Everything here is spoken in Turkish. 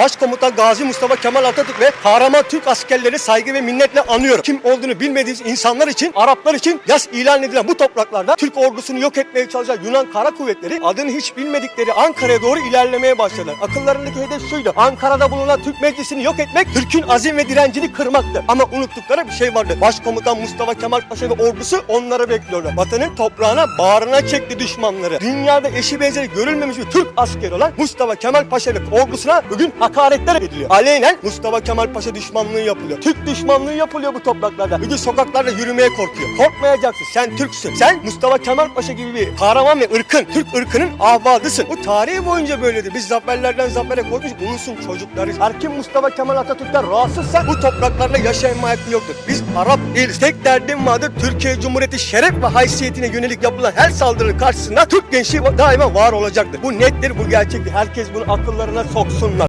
Başkomutan Gazi Mustafa Kemal Atatürk ve kahraman Türk askerleri saygı ve minnetle anıyorum. Kim olduğunu bilmediğiniz insanlar için, Araplar için yas ilan edilen bu topraklarda Türk ordusunu yok etmeye çalışan Yunan Kara Kuvvetleri adını hiç bilmedikleri Ankara'ya doğru ilerlemeye başladılar. Akıllarındaki hedef şuydu. Ankara'da bulunan Türk Meclisi'ni yok etmek, Türk'ün azim ve direncini kırmaktı. Ama unuttukları bir şey vardı. Başkomutan Mustafa Kemal Paşa ve ordusu onları bekliyorlar. Vatanın toprağına bağrına çekti düşmanları. Dünyada eşi benzeri görülmemiş bir Türk askeri olan Mustafa Kemal Paşa ve ordusuna bugün hakaretler ediliyor. Aleynen Mustafa Kemal Paşa düşmanlığı yapılıyor. Türk düşmanlığı yapılıyor bu topraklarda. Bugün sokaklarda yürümeye korkuyor. Korkmayacaksın. Sen Türksün. Sen Mustafa Kemal Paşa gibi bir kahraman ve ırkın, Türk ırkının ahvadısın. Bu tarihi boyunca böyledi. Biz zaferlerden zafere koymuş ulusun çocukları. Her kim Mustafa Kemal Atatürk'ten rahatsızsa bu topraklarda yaşayma hakkı yoktur. Biz Arap değiliz. Tek derdim vardır Türkiye Cumhuriyeti şeref ve haysiyetine yönelik yapılan her saldırının karşısında Türk gençliği daima var olacaktır. Bu nettir, bu gerçektir. Herkes bunu akıllarına soksunlar.